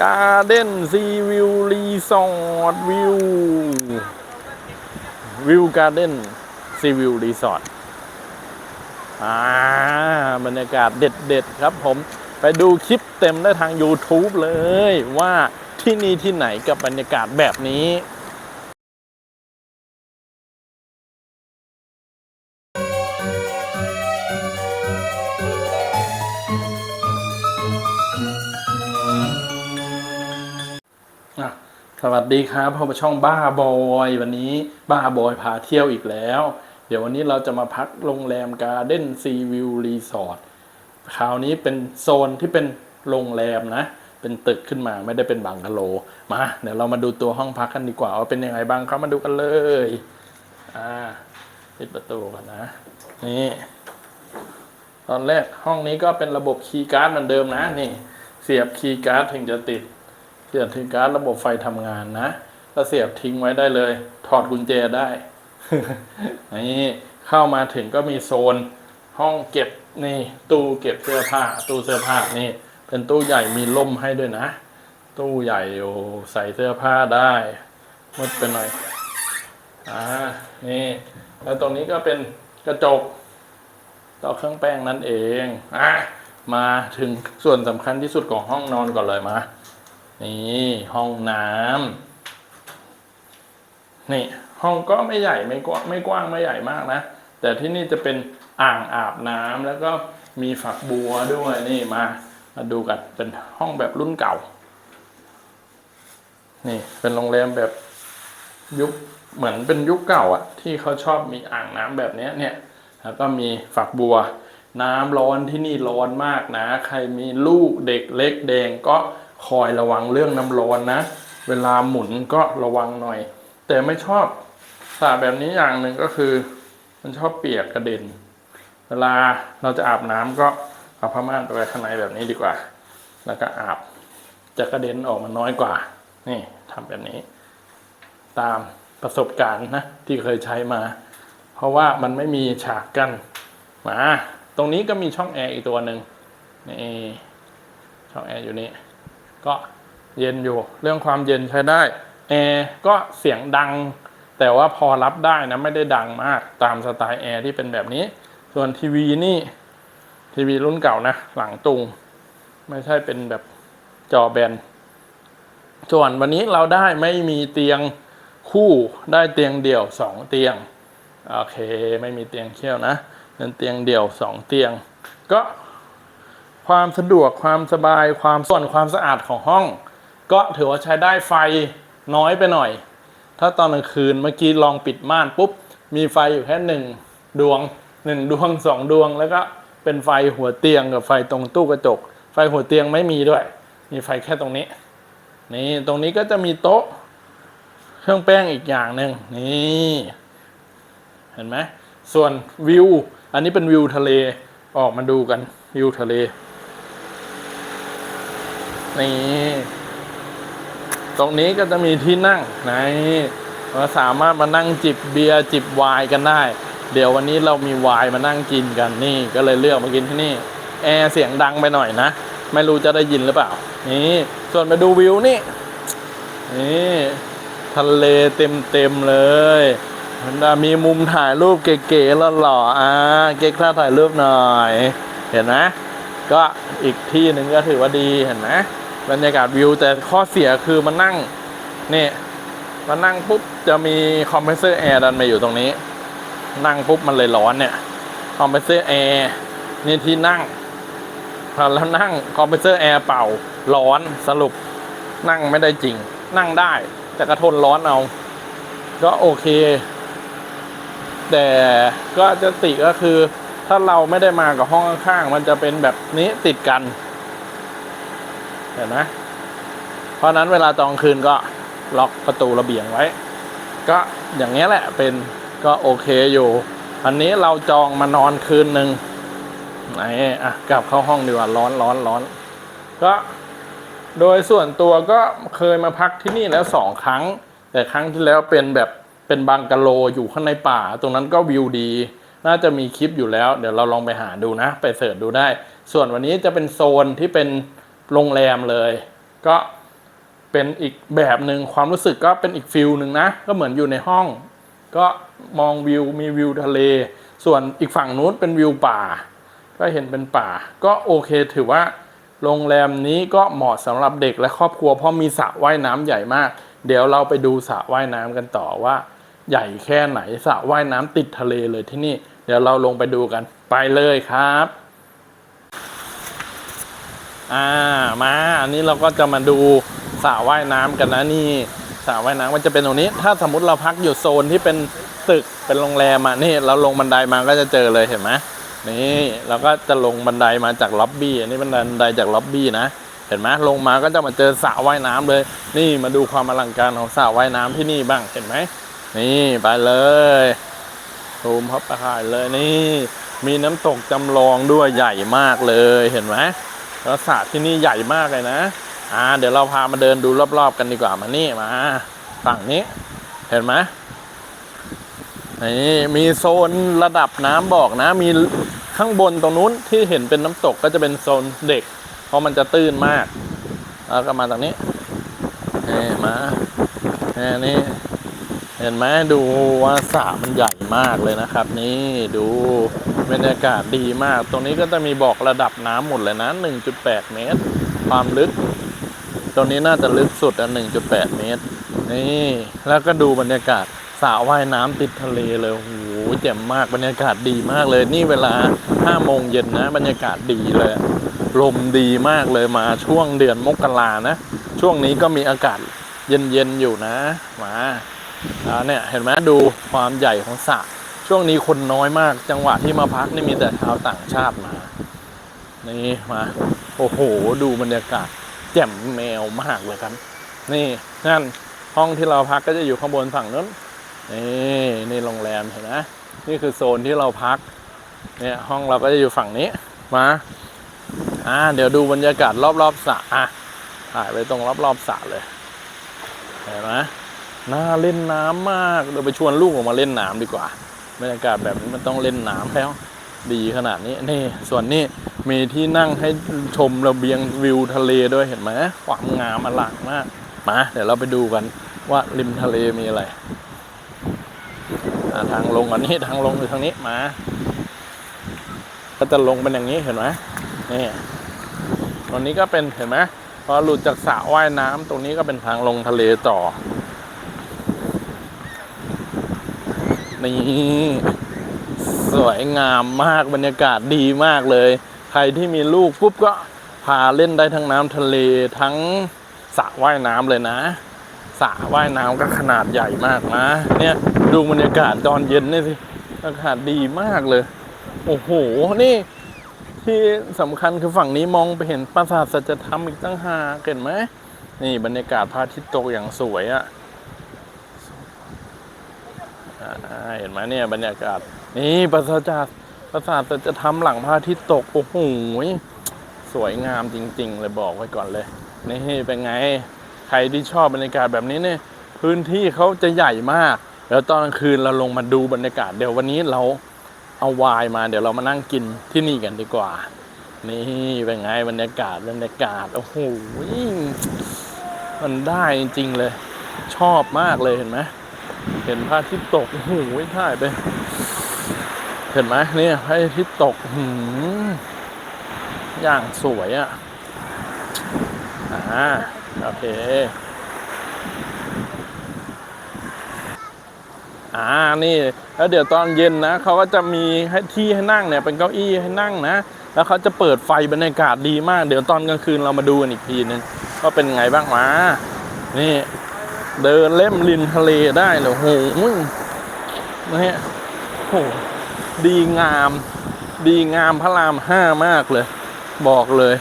การ์เด้นซีวิวรีสอร์ทวิววิวการ์เด้นซีวิวรีสอร์ทอ่าบรรยากาศเด็ด ๆ ครับผม ไปดูคลิปเต็มได้ทาง YouTube เลยว่าที่นี่ที่ไหนกับบรรยากาศแบบนี้ สวัสดีครับพบกับช่องบ้าบอยวันนี้บ้าบอยพาเที่ยวอีกแล้ว เดี๋ยววันนี้เราจะมาพักโรงแรมการ์เด้นซีวิวรีสอร์ทคราวนี้เป็นโซนที่เป็นโรงแรมนะ เป็นตึกขึ้นมาไม่ได้เป็นบังกะโลมาเดี๋ยวเรามาดูตัวห้องพักกันดีกว่าว่าเป็นยังไงบ้างครับมาดูกันเลยอ่าปิดประตูกันนะนี่ตอนแรกห้องนี้ก็เป็นระบบคีย์การ์ดเหมือนเดิมนะนี่ เสียบคีย์การ์ดถึงจะติด สียบทิ้งการ์ดระบบไฟทำงานนะก็เสียบทิ้งไว้ได้เลย ถอดกุญแจได้นี่เข้ามาถึงก็มีโซน ห้องเก็บนี่ ตู้เก็บเสื้อผ้า ตู้เสื้อผ้านี่ เป็นตู้ใหญ่มีล่มให้ด้วยนะ ตู้ใหญ่โอ้ใส่เสื้อผ้าได้มืดไปหน่อยอ่านี่ แล้วตรงนี้ก็เป็นกระจกต่อเครื่องแป้งนั่นเองอะมาถึงส่วนสำคัญที่สุดของห้องนอนก่อนเลยมา นี่ห้องน้ำนี่ห้องก็ไม่ใหญ่ไม่กว้างไม่กว้างไม่ใหญ่มากนะ แต่ที่นี่จะเป็นอ่างอาบน้ำแล้วก็มีฝักบัวด้วยนี่มา มาดูกันเป็นห้องแบบรุ่นเก่า นี่เป็นโรงแรมแบบยุคเหมือนเป็นยุคเก่าอะที่เขาชอบมีอ่างน้ำแบบเนี้ยเนี่ยแล้วก็มีฝักบัว น้ำร้อนที่นี่ร้อนมากนะ ใครมีลูกเด็กเล็กแดงก็ คอยระวังเรื่องน้ำร้อนนะ เวลาหมุนก็ระวังหน่อย แต่ไม่ชอบสระแบบนี้อย่างหนึ่งก็คือ มันชอบเปียกกระเด็น เวลาเราจะอาบน้ำก็เอาผ้าม่านไปไว้ข้างในแบบนี้ดีกว่า แล้วก็อาบจะกระเด็นออกมาน้อยกว่า นี่ทำแบบนี้ ตามประสบการณ์นะ ที่เคยใช้มา เพราะว่ามันไม่มีฉากกั้นมา ตรงนี้ก็มีช่องแอร์อีกตัวหนึ่งนี่ช่องแอร์อยู่นี่ ก็เย็นอยู่ เรื่องความเย็นใช้ได้แอร์ก็เสียงดัง แต่ว่าพอรับได้นะไม่ได้ดังมากตามสไตล์แอร์ที่เป็นแบบนี้ ส่วนทีวีนี่ทีวีรุ่นเก่านะ หลังตุง ไม่ใช่เป็นแบบจอแบน ส่วนวันนี้เราได้ไม่มีเตียงคู่ได้เตียงเดี่ยวสองเตียง โอเค ไม่มีเตียงเขี้ยวนะเป็นเตียงเดี่ยวสองเตียง ก็ ความสะดวกความสบายความส่วนความสะอาดของห้อง ก็ถือว่าใช้ได้ไฟน้อยไปหน่อย ถ้าตอนกลางคืนเมื่อกี้ลองปิดม่านปุ๊บ มีไฟอยู่แค่หนึ่งดวงหนึ่งดวงสองดวง แล้วก็เป็นไฟหัวเตียงกับไฟตรงตู้กระจก ไฟหัวเตียงไม่มีด้วย มีไฟแค่ตรงนี้ นี่ตรงนี้ก็จะมีโต๊ะ เครื่องแป้งอีกอย่างหนึ่งนี่เห็นไหมส่วนวิว อันนี้เป็นวิวทะเลออกมาดูกันวิวทะเล นี่ตรงนี้ก็จะมีที่นั่งนี่เราสามารถมานั่งจิบเบียร์จิบไวน์กันได้ เดี๋ยววันนี้เรามีไวน์มานั่งกินกันนี่ ก็เลยเลือกมากินที่นี่แอร์เสียงดังไปหน่อยนะ ไม่รู้จะได้ยินหรือเปล่า นี่ส่วนมาดูวิวนี่ นี่ทะเลเต็มเต็มเลยมันมีมุมถ่ายรูปเก๋ๆลหล่อๆอ่าเก๊กท่าถ่ายรูปหน่อย เห็นไหมก็อีกที่หนึ่งก็ถือว่าดีเห็นไหม บรรยากาศวิว แต่ข้อเสียคือมันนั่งนี่มานั่งปุ๊บจะมีคอมเพรสเซอร์แอร์ดันมาอยู่ตรงนี้ นั่งปุ๊บมันเลยร้อนเนี่ยคอมเพรสเซอร์แอร์นี่ที่นั่งพอแล้วนั่งคอมเพรสเซอร์แอร์เป่าร้อนสรุปนั่งไม่ได้จริง นั่งได้ แต่กระทนร้อนเอา ก็โอเค แต่ก็จะติก็คือ ถ้าเราไม่ได้มากับห้องข้างๆมันจะเป็นแบบนี้ติดกัน เห็นไหมเพราะนั้นเวลาตอนกลางคืนก็ล็อกประตูระเบียงไว้ ก็อย่างเงี้แหละเป็นก็โอเคอยู่ อันนี้เราจองมานอนคืนหนึ่งไหนอะกลับเข้าห้องดีกว่าร้อนร้อนร้อนก็โดยส่วนตัวก็เคยมาพักที่นี่แล้วสองครั้ง แต่ครั้งที่แล้วเป็นแบบเป็นบังกะโลอยู่ข้างในป่า ตรงนั้นก็วิวดี น่าจะมีคลิปอยู่แล้ว เดี๋ยวเราลองไปหาดูนะ ไปเสิร์ชดูได้ ส่วนวันนี้จะเป็นโซนที่เป็น โรงแรมเลย ก็เป็นอีกแบบหนึ่งความรู้สึกก็เป็นอีกฟิลหนึ่งนะ ก็เหมือนอยู่ในห้อง ก็มองวิวมีวิวทะเล ส่วนอีกฝั่งนู้นเป็นวิวป่า ก็เห็นเป็นป่า ก็โอเคถือว่าโรงแรมนี้ก็เหมาะสำหรับเด็กและครอบครัวเพราะมีสระว่ายน้ำใหญ่มาก เดี๋ยวเราไปดูสระว่ายน้ำกันต่อว่า ใหญ่แค่ไหนสระว่ายน้ำติดทะเลเลยที่นี่ เดี๋ยวเราลงไปดูกันไปเลยครับ อ่ามาอันนี้เราก็จะมาดูสระว่ายน้ำกันนะนี่สระว่ายน้ำมันจะเป็นตรงนี้ ถ้าสมมติเราพักอยู่โซนที่เป็นตึกเป็นโรงแรมอะนี่เราลงบันไดมาก็จะเจอเลยเห็นไหมนี่เราก็จะลงบันไดมาจากล็อบบี้อันนี้เป็นบันไดจากล็อบบี้นะเห็นไหมลงมาก็จะมาเจอสระว่ายน้ำเลย นี่มาดูความอลังการของสระว่ายน้ำที่นี่บ้างเห็นไหมนี่ไปเลยซูมเข้าไปเลยนี่ มีน้ำตกจำลองด้วยใหญ่มากเลยเห็นไหม แล้วสระที่นี่ใหญ่มากเลยนะ อ่า เดี๋ยวเราพามาเดินดูรอบๆกันดีกว่ามานี่มาฝั่งนี้ เห็นไหมนี่มีโซนระดับน้ำบอกนะ มีข้างบนตรงนู้นที่เห็นเป็นน้ำตกก็จะเป็นโซนเด็ก เพราะมันจะตื้นมาก แล้วก็มาตรงนี้นี่มานี่นี่เห็นไหมดูว่าสระมันใหญ่มากเลยนะครับ นี่ดู บรรยากาศดีมาก ตรงนี้ก็จะมีบอกระดับน้ำหมดเลยนะ 1.8 เมตร ความลึก ตรงนี้น่าจะลึกสุดอะ1.8 เมตร นี่ แล้วก็ดูบรรยากาศสระว่ายน้ำติดทะเลเลยโอ้โหเจ๋มมาก บรรยากาศดีมากเลย นี่เวลา5โมงเย็นนะ บรรยากาศดีเลย ลมดีมากเลยมาช่วงเดือนมกรานะ ช่วงนี้ก็มีอากาศเย็นๆอยู่นะ มาอ่าเนี่ยเห็นไหมดูความใหญ่ของสระ ช่วงนี้คนน้อยมาก จังหวะที่มาพักนี่มีแต่ชาวต่างชาติมา นี่มา โอ้โห ดูบรรยากาศแจ่มแมวมากเลยครับ นี่นั่นห้องที่เราพักก็จะอยู่ข้างบนฝั่งนู้นนี่นี่โรงแรมเห็นไหมนี่คือโซนที่เราพัก เนี่ยห้องเราก็จะอยู่ฝั่งนี้มาอ่าเดี๋ยวดูบรรยากาศรอบๆสระอะถ่ายไปตรงรอบๆสระเลยเห็นไหมน่าเล่นน้ำมากเดี๋ยวไปชวนลูกออกมาเล่นน้ำดีกว่า บรรยากาศแบบนี้มันต้องเล่นน้ำแล้ว ดีขนาดนี้นี่ส่วนนี้มีที่นั่งให้ชมระเบียงวิวทะเลด้วยเห็นไหมความงามอลังมากมาเดี๋ยวเราไปดูกันว่าริมทะเลมีอะไรทางลงอันนี้ทางลงอยู่ทางนี้มา ก็จะลงเป็นอย่างนี้เห็นไหมนี่ตรงนี้ก็เป็นเห็นไหมพอหลุดจากสระว่ายน้ำตรงนี้ก็เป็นทางลงทะเลต่อ นี่สวยงามมากบรรยากาศดีมากเลย ใครที่มีลูกปุ๊บก็พาเล่นได้ทั้งน้ำทะเลทั้งสระว่ายน้ำเลยนะสระว่ายน้ำก็ขนาดใหญ่มากนะ เนี่ยดูบรรยากาศตอนเย็นนี่สิอากาศดีมากเลย โอ้โห นี่ที่สำคัญคือฝั่งนี้มองไปเห็นปราสาทสัจธรรมอีกตั้งหากเห็นไหมนี่บรรยากาศพระอาทิตย์ตกอย่างสวยอะอ่า เห็นไหมเนี่ยบรรยากาศ นี่ปราสาทปราสาทแต่จะทำหลังพระอาทิตย์ตก โอ้โหสวยงามจริง ๆ เลยบอกไว้ก่อนเลย นี่เป็นไง ใครที่ชอบบรรยากาศแบบนี้เนี่ย พื้นที่เขาจะใหญ่มาก แล้วตอนกลางคืนเราลงมาดูบรรยากาศ เดี๋ยววันนี้เราเอาวายมา เดี๋ยวเรามานั่งกินที่นี่กันดีกว่า นี่เป็นไงบรรยากาศบรรยากาศ โอ้โห มันได้จริงๆเลย ชอบมากเลยเห็นไหม เห็นพระอาทิตย์ตกโอ้โหถ่ายไป เห็นไหมเนี่ยพระอาทิตย์ตกหืมอย่างสวยอะ่ะ อ่า โอเค อ่า นี่ แล้วเดี๋ยวตอนเย็นนะเขาก็จะมีให้ที่ให้นั่งเนี่ย เป็นเก้าอี้ให้นั่งนะ แล้วเขาจะเปิดไฟบรรยากาศดีมาก เดี๋ยวตอนกลางคืนเรามาดูกันอีกทีนึงว่าเป็นไงบ้างมานี่ เดินเล่มริมทะเลได้เลยโหนี่โอ้โหดีงาม ดีงามพระรามห้ามากเลย บอกเลย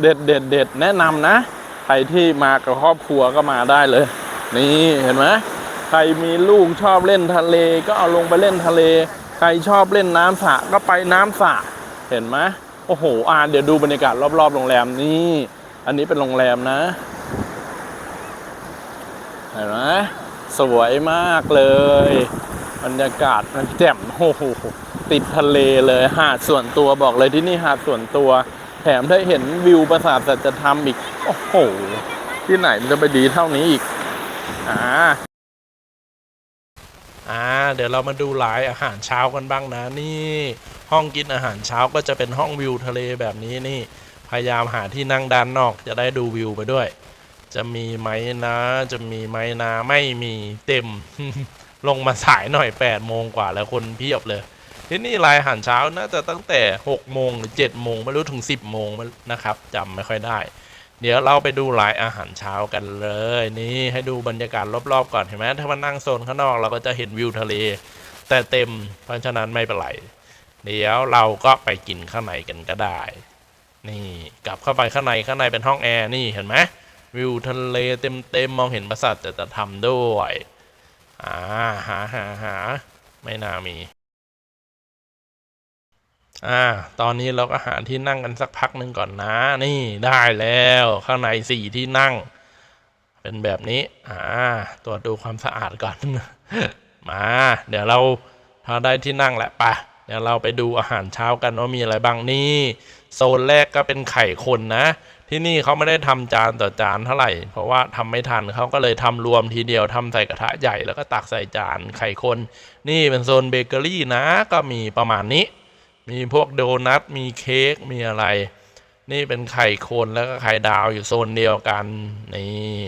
เด็ดเด็ดเด็ดแนะนำนะ ใครที่มากับครอบครัวก็มาได้เลย นี่เห็นไหมใครมีลูกชอบเล่นทะเลก็เอาลงไปเล่นทะเล ใครชอบเล่นน้ำสระก็ไปน้ำสระเห็นไหมโอ้โห อ่าเดี๋ยวดูบรรยากาศรอบๆโรงแรมนี่ อันนี้เป็นโรงแรมนะ เห็นไหมสวยมากเลยบรรยากาศมันแจ่มโอ้โหติดทะเลเลยหาดส่วนตัวบอกเลยที่นี่หาดส่วนตัว แถมได้เห็นวิวปราสาทสัจธรรมอีก โอ้โห ที่ไหนมันจะไปดีเท่านี้อีกอ่าอ่าเดี๋ยวเรามาดูหลายอาหารเช้ากันบ้างนะนี่ห้องกินอาหารเช้าก็จะเป็นห้องวิวทะเลแบบนี้นี่ พยายามหาที่นั่งด้านนอกจะได้ดูวิวไปด้วย จะมีไหมนะ จะมีไหมนะไม่มีเต็ม ลงมาสายหน่อย8ปดโมงกว่าแล้วคนเพียบเลย ที่นี่รายอาหารเช้าน่าจะตั้งแต่6โมงหรือ7โมงไม่รู้ถึง 10โมงนะครับจำไม่ค่อยได้ เดี๋ยวเราไปดูรายอาหารเช้ากันเลย นี่ให้ดูบรรยากาศรอบๆก่อนเห็นไหมถ้ามันนั่งโซนข้างนอกเราก็จะเห็นวิวทะเล แต่เต็มเพราะฉะนั้นไม่เป็นไรเดี๋ยวเราก็ไปกินข้างในกันก็ได้ นี่กลับเข้าไปข้างในข้างในเป็นห้องแอร์นี่เห็นไหม วิวทะเลเต็มเต็มๆมองเห็นปราสาทจะจะทำด้วยอ่าหาหาหาไม่น่ามี อ่า ตอนนี้เราก็หาที่นั่งกันสักพักหนึ่งก่อนนะ นี่ได้แล้วข้างในสี่ที่นั่ง เป็นแบบนี้ อ่า ตรวจดูความสะอาดก่อน มา เดี๋ยวเราถ้าได้ที่นั่งแหละปะเดี๋ยวเราไปดูอาหารเช้ากันว่ามีอะไรบ้างนี่ โซนแรกก็เป็นไข่คนนะ ที่นี่เขาไม่ได้ทำจานต่อจานเท่าไหร่ เพราะว่าทำไม่ทันเขาก็เลยทำรวมทีเดียวทำใส่กระทะใหญ่แล้วก็ตักใส่จานไข่คน นี่เป็นโซนเบเกอรี่นะก็มีประมาณนี้ มีพวกโดนัทมีเค้กมีอะไร นี่เป็นไข่คนแล้วก็ไข่ดาวอยู่โซนเดียวกันนี่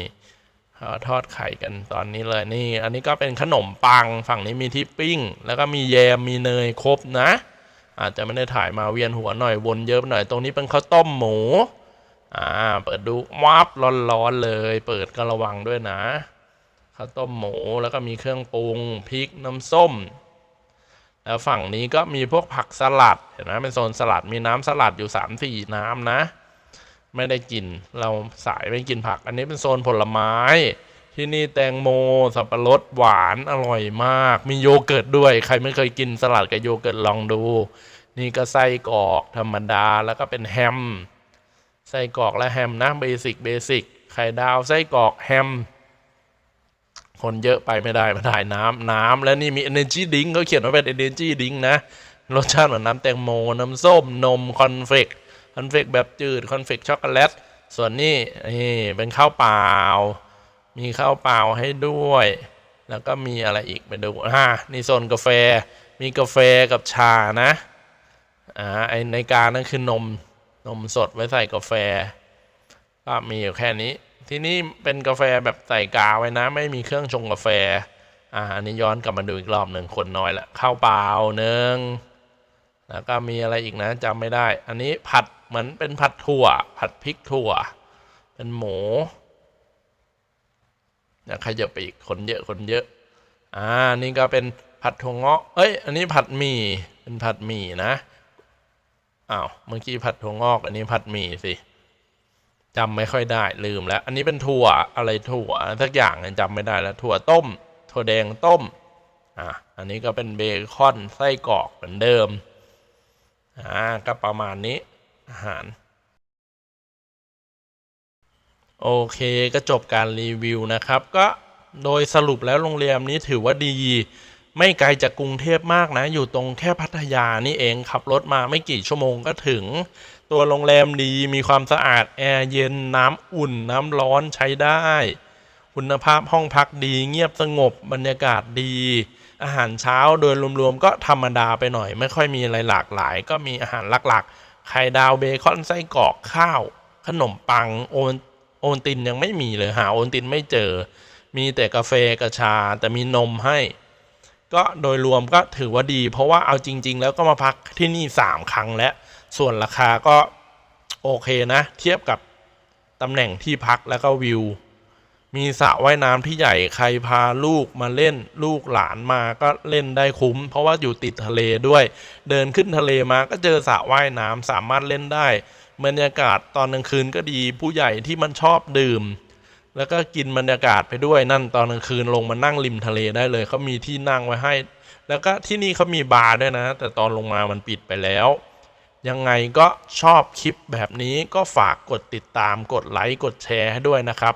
อทอดไข่กันตอนนี้เลยนี่ อันนี้ก็เป็นขนมปังฝั่งนี้มีที่ปิ้ง แล้วก็มีแยมมีเนยครบนะ อาจจะไม่ได้ถ่ายมาเวียนหัวหน่อยวนเยอะหน่อยตรงนี้เป็นข้าวต้มหมู อ่า เปิดดูวับร้อนๆเลย เปิดก็ระวังด้วยนะข้าวต้มหมูแล้วก็มีเครื่องปรุงพริกน้ำส้ม แล้วฝั่งนี้ก็มีพวกผักสลัดเห็นไหมเป็นโซนสลัดมีน้ำสลัดอยู่สามสี่น้ำนะ ไม่ได้กิน เราสายไม่กินผัก อันนี้เป็นโซนผลไม้ ที่นี่แตงโม สับปะรดหวานอร่อยมาก มีโยเกิร์ตด้วย ใครไม่เคยกินสลัดกับโยเกิร์ตลองดู นี่ก็ไส้กรอกธรรมดาแล้วก็เป็นแฮม ไส้กรอกและแฮมนะเบสิกเบสิกไข่ดาวไส้กรอกแฮม คนเยอะไปไม่ได้มาถ่ายน้ำน้ำแล้วนี่มี energy drink เขาเขียนว่าเป็น energy drink นะ รสชาติเหมือนน้ำแตงโม น้ำส้ม นม คอนเฟกคอนเฟกแบบจืด คอนเฟกช็อกโกแลต ส่วนนี้นี่เป็นข้าวเปล่า มีข้าวเปล่าให้ด้วย แล้วก็มีอะไรอีกไปดูอ่านี่โซนกาแฟ มีกาแฟกับชานะ อ่าไอในการนั่นคือนม นมสดไว้ใส่กาแฟ ก็มีอยู่แค่นี้ ที่นี่เป็นกาแฟแบบใส่กาไว้นะ ไม่มีเครื่องชงกาแฟ อ่าอันนี้ย้อนกลับมาดูอีกรอบหนึ่งคนน้อยละข้าวเปล่าหนึ่งแล้วก็มีอะไรอีกนะจำไม่ได้ อันนี้ผัดเหมือนเป็นผัดถั่ว ผัดพริกถั่ว เป็นหมูอยากขยับไปอีกคนเยอะคนเยอะอ่านี่ก็เป็นผัดถั่วเงาะเอ้ย อันนี้ผัดหมี่เป็นผัดหมี่นะ อ้าวเมื่อกี้ผัดถั่วงอก อันนี้ผัดหมี่สิจำไม่ค่อยได้ลืมแล้ว อันนี้เป็นถั่วอะไรถั่วสักอย่างเนี่ยจำไม่ได้แล้วถั่วต้ม ถั่วแดงต้มอะอันนี้ก็เป็นเบคอนไส้กรอกเหมือนเดิมอ่าก็ประมาณนี้อาหาร โอเคก็จบการรีวิวนะครับ ก็โดยสรุปแล้วโรงแรมนี้ถือว่าดี ไม่ไกลจากกรุงเทพมากนะ อยู่ตรงแค่พัทยานี่เองขับรถมาไม่กี่ชั่วโมงก็ถึง ตัวโรงแรมดีมีความสะอาดแอร์เย็นน้ำอุ่นน้ำร้อนใช้ได้ คุณภาพห้องพักดีเงียบสงบบรรยากาศดี อาหารเช้าโดยรวมๆก็ธรรมดาไปหน่อย ไม่ค่อยมีอะไรหลากหลาย ก็มีอาหารหลักๆไข่ดาวเบคอนไส้กรอกข้าว ขนมปังโอนโอนตินยังไม่มีเลยหาโอนตินไม่เจอ มีแต่กาแฟกระชาแต่มีนมให้ ก็โดยรวมก็ถือว่าดี เพราะว่าเอาจริง ๆ แล้วก็มาพักที่นี่ 3 ครั้งแล้ว ส่วนราคาก็โอเคนะ เทียบกับตำแหน่งที่พักแล้วก็วิว มีสระว่ายน้ำที่ใหญ่ใครพาลูกมาเล่นลูกหลานมาก็เล่นได้คุ้ม เพราะว่าอยู่ติดทะเลด้วย เดินขึ้นทะเลมาก็เจอสระว่ายน้ำสามารถเล่นได้บรรยากาศตอนกลางคืนก็ดีผู้ใหญ่ที่มันชอบดื่ม แล้วก็กินบรรยากาศไปด้วยนั่นตอนกลางคืนลงมานั่งริมทะเลได้เลยเขามีที่นั่งไว้ให้ แล้วก็ที่นี่เขามีบาร์ด้วยนะ แต่ตอนลงมามันปิดไปแล้ว ยังไงก็ชอบคลิปแบบนี้ก็ฝากกดติดตามกดไลค์กดแชร์ให้ด้วยนะครับ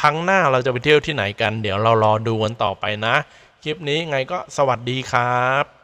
ครั้งหน้าเราจะไปเที่ยวที่ไหนกัน เดี๋ยวเรารอดูกันต่อไปนะ คลิปนี้ไงก็สวัสดีครับ